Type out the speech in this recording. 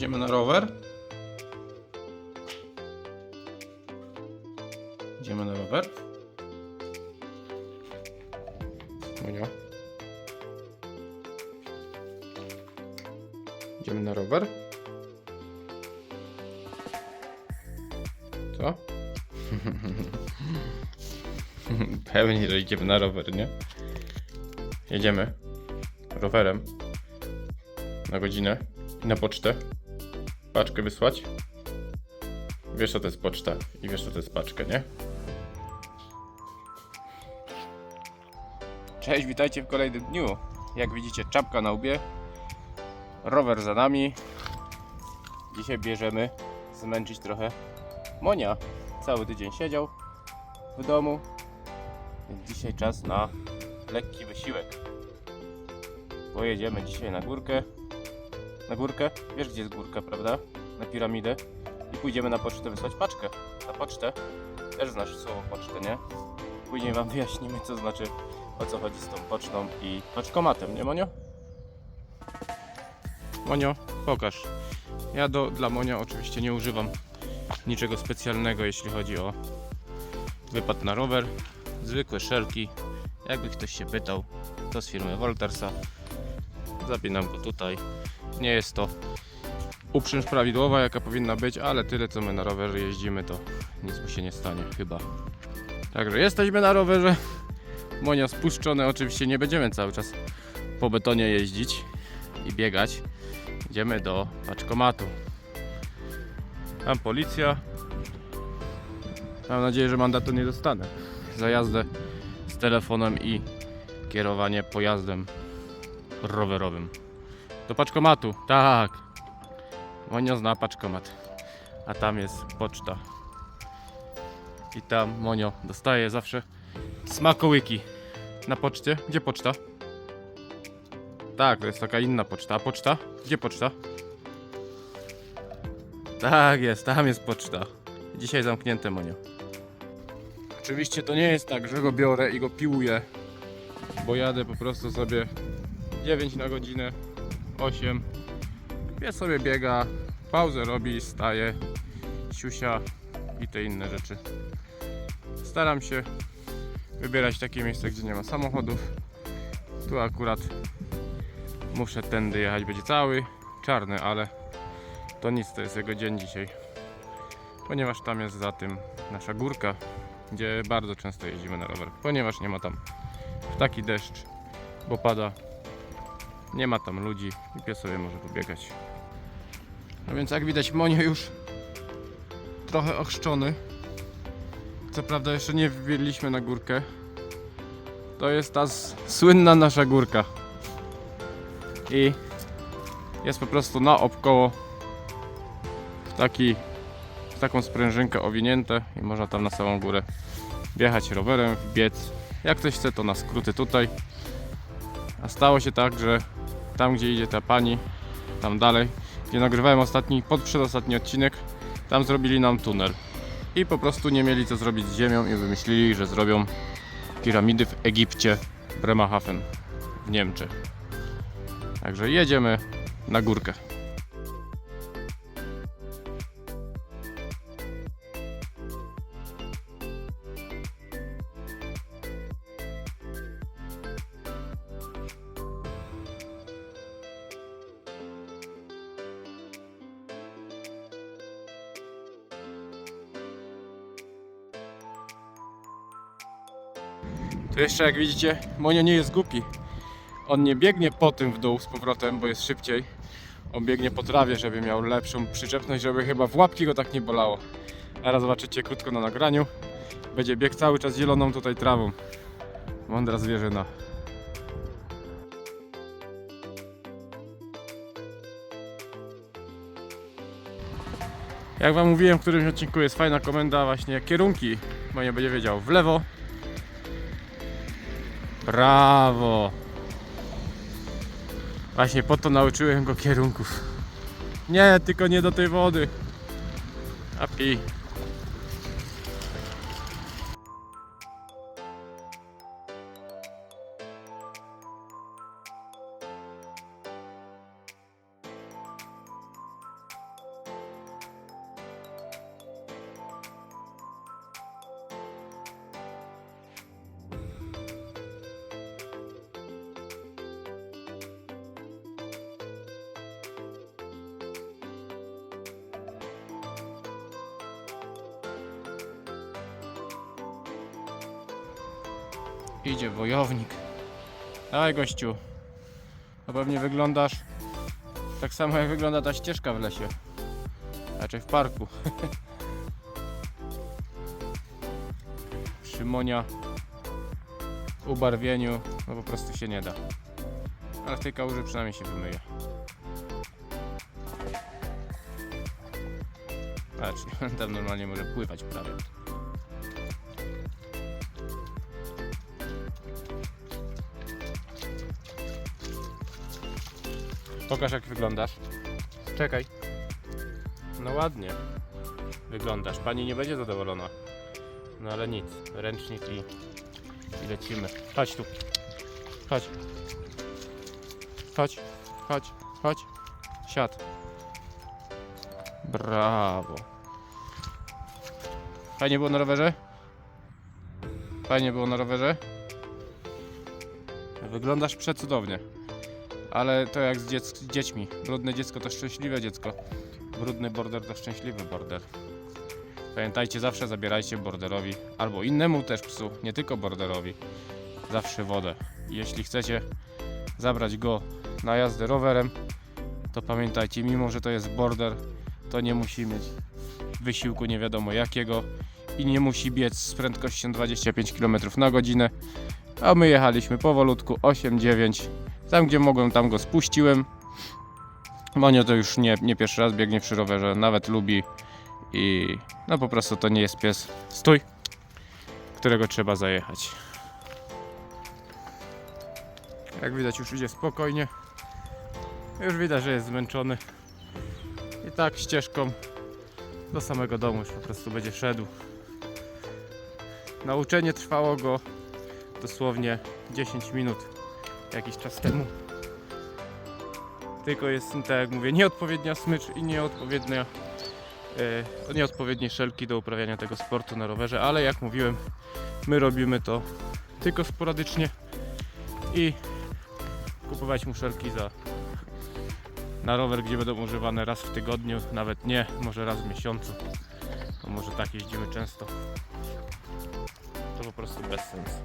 Idziemy na rower. Idziemy na rower. Monia. Idziemy na rower. Co? Pewnie, że idziemy na rower, nie? Jedziemy rowerem na godzinę i na pocztę. Paczkę wysłać. Wiesz, co to jest poczta i wiesz, co to jest paczka, nie? Cześć, witajcie w kolejnym dniu. Jak widzicie, czapka na łbie, rower za nami. Dzisiaj bierzemy zmęczyć trochę Monia. Cały tydzień siedział w domu, więc dzisiaj czas na lekki wysiłek. Pojedziemy dzisiaj na górkę. Na górkę? Wiesz gdzie jest górka, prawda? Na piramidę. I pójdziemy na pocztę wysłać paczkę. Na pocztę. Też znasz słowo pocztę, nie? Później wam wyjaśnimy co znaczy, o co chodzi z tą pocztą i paczkomatem, nie Monio? Monio, pokaż. Ja do, dla Monia oczywiście nie używam niczego specjalnego, jeśli chodzi o wypad na rower. Zwykłe szelki. Jakby ktoś się pytał, to z firmy Voltersa. Zapinam go tutaj. Nie jest to uprzęż prawidłowa, jaka powinna być, ale tyle co my na rowerze jeździmy, to nic mu się nie stanie chyba. Także jesteśmy na rowerze. Monia spuszczone, oczywiście nie będziemy cały czas po betonie jeździć i biegać. Idziemy do paczkomatu. Tam policja. Mam nadzieję, że mandatu nie dostanę. Za jazdę z telefonem i kierowanie pojazdem rowerowym. Do paczkomatu, tak. Monia zna paczkomat. A tam jest poczta. I tam Monio dostaje zawsze smakołyki. Na poczcie? Gdzie poczta? Tak, to jest taka inna poczta. A poczta? Gdzie poczta? Tak jest, tam jest poczta. Dzisiaj zamknięte, Monio. Oczywiście to nie jest tak, że go biorę i go piłuję, bo jadę po prostu sobie 9 na godzinę, 8. Pies sobie biega, pauzę robi, staje, siusia i te inne rzeczy. Staram się wybierać takie miejsce, gdzie nie ma samochodów. Tu akurat muszę tędy jechać, będzie cały czarny, ale to nic, to jest jego dzień dzisiaj. Ponieważ tam jest za tym nasza górka, gdzie bardzo często jeździmy na rower. Ponieważ nie ma tam w taki deszcz, bo pada nie ma tam ludzi i pies sobie może pobiegać. No więc jak widać Monio już trochę ochrzczony. Co prawda jeszcze nie wbiliśmy na górkę. To jest ta słynna nasza górka. I jest po prostu na obkoło w, taki, w taką sprężynkę owinięte i można tam na samą górę wjechać rowerem, wbiec. Jak ktoś chce to na skróty tutaj. A stało się tak, że tam gdzie idzie ta pani, tam dalej, gdzie nagrywałem ostatni, przedostatni odcinek, tam zrobili nam tunel. I po prostu nie mieli co zrobić z ziemią i wymyślili, że zrobią piramidy w Egipcie, Bremerhaven, w Niemczech. Także jedziemy na górkę. Tu jeszcze jak widzicie, Monio nie jest głupi. On nie biegnie po tym w dół z powrotem, bo jest szybciej. On biegnie po trawie, żeby miał lepszą przyczepność, żeby chyba w łapki go tak nie bolało. Teraz zobaczycie krótko na nagraniu. Będzie bieg cały czas zieloną tutaj trawą. Mądra zwierzyna. Jak wam mówiłem w którymś odcinku jest fajna komenda właśnie kierunki. Bo będzie wiedział w lewo, Brawo! Właśnie po to nauczyłem go kierunków. Nie, tylko nie do tej wody. Api. Idzie wojownik. Dawaj gościu. No pewnie wyglądasz tak samo jak wygląda ta ścieżka w lesie. Raczej w parku. Szymonia w ubarwieniu no po prostu się nie da. Ale w tej kałuży przynajmniej się wymyje. Patrz, tam normalnie może pływać prawie. Pokaż jak wyglądasz. Czekaj. No ładnie. Wyglądasz. Pani nie będzie zadowolona. No ale nic. Ręcznik i, i lecimy. Chodź tu. Chodź. Chodź. Chodź. Chodź. Siad. Brawo. Fajnie było na rowerze? Fajnie było na rowerze? Wyglądasz przecudownie. Ale to jak z, dziec z dziećmi. Brudne dziecko to szczęśliwe dziecko. Brudny border to szczęśliwy border. Pamiętajcie, zawsze zabierajcie borderowi albo innemu też psu, nie tylko borderowi, zawsze wodę. Jeśli chcecie zabrać go na jazdę rowerem, to pamiętajcie, mimo że to jest border, to nie musi mieć wysiłku nie wiadomo jakiego i nie musi biec z prędkością 25 km na godzinę. A my jechaliśmy powolutku 8-9 tam gdzie mogłem, tam go spuściłem. Monio to już nie, nie pierwszy raz biegnie przy rowerze, nawet lubi i no po prostu to nie jest pies. Stój! Którego trzeba zajechać. Jak widać już idzie spokojnie. Już widać, że jest zmęczony. I tak ścieżką do samego domu już po prostu będzie szedł. Nauczenie trwało go dosłownie 10 minut jakiś czas temu. Tylko jest, tak jak mówię, nieodpowiednia smycz i nieodpowiednia, e, nieodpowiednie szelki do uprawiania tego sportu na rowerze, ale jak mówiłem, my robimy to tylko sporadycznie i kupować mu szelki za na rower, gdzie będą używane raz w tygodniu, nawet nie, może raz w miesiącu. No może tak jeździmy często. To po prostu bez sensu.